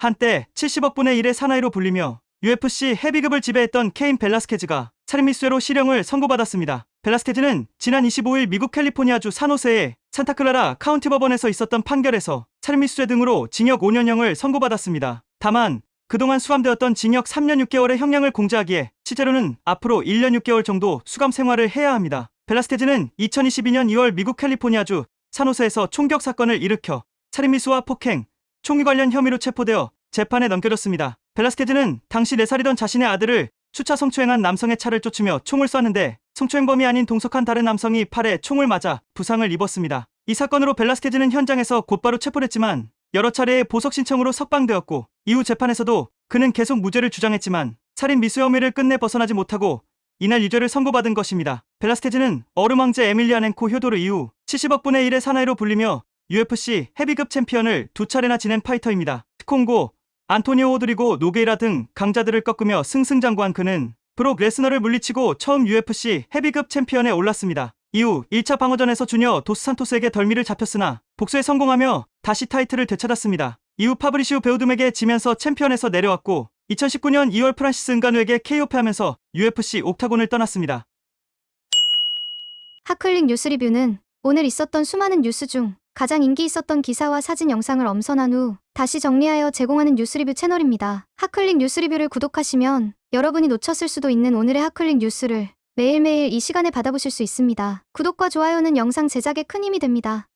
한때 70억 분의 1의 사나이로 불리며 UFC 헤비급을 지배했던 케인 벨라스케즈가 살인 미수로 실형을 선고받았습니다. 벨라스케즈는 지난 25일 미국 캘리포니아주 산호세의 산타클라라 카운티 법원에서 있었던 판결에서 살인 미수죄 등으로 징역 5년형을 선고받았습니다. 다만 그동안 수감되었던 징역 3년 6개월의 형량을 공제하기에 실제로는 앞으로 1년 6개월 정도 수감 생활을 해야 합니다. 벨라스테즈는 2022년 2월 미국 캘리포니아주 산호세에서 총격 사건을 일으켜 살인미수와 폭행, 총기 관련 혐의로 체포되어 재판에 넘겨졌습니다. 벨라스테즈는 당시 4살이던 자신의 아들을 수차 성추행한 남성의 차를 쫓으며 총을 쐈는데 성추행범이 아닌 동석한 다른 남성이 팔에 총을 맞아 부상을 입었습니다. 이 사건으로 벨라스테즈는 현장에서 곧바로 체포됐지만 여러 차례의 보석 신청으로 석방되었고 이후 재판에서도 그는 계속 무죄를 주장했지만 살인 미수 혐의를 끝내 벗어나지 못하고 이날 유죄를 선고받은 것입니다. 벨라스테즈는 어르망제 에밀리아넨코 효도르 이후 70억 분의 1의 사나이로 불리며 UFC 헤비급 챔피언을 두 차례나 지낸 파이터입니다. 콩고, 안토니오 호드리고 노게이라 등 강자들을 꺾으며 승승장구한 그는 브록 레스너를 물리치고 처음 UFC 헤비급 챔피언에 올랐습니다. 이후 1차 방어전에서 주니어 도스 산토스에게 덜미를 잡혔으나 복수에 성공하며 다시 타이틀을 되찾았습니다. 이후 파브리시우 베우둠에게 지면서 챔피언에서 내려왔고 2019년 2월 프란시스 은가누에게 KO 패하면서 UFC 옥타곤을 떠났습니다. 하클릭 뉴스 리뷰는 오늘 있었던 수많은 뉴스 중 가장 인기 있었던 기사와 사진 영상을 엄선한 후 다시 정리하여 제공하는 뉴스 리뷰 채널입니다. 하클릭 뉴스 리뷰를 구독하시면 여러분이 놓쳤을 수도 있는 오늘의 하클릭 뉴스를 매일매일 이 시간에 받아보실 수 있습니다. 구독과 좋아요는 영상 제작에 큰 힘이 됩니다.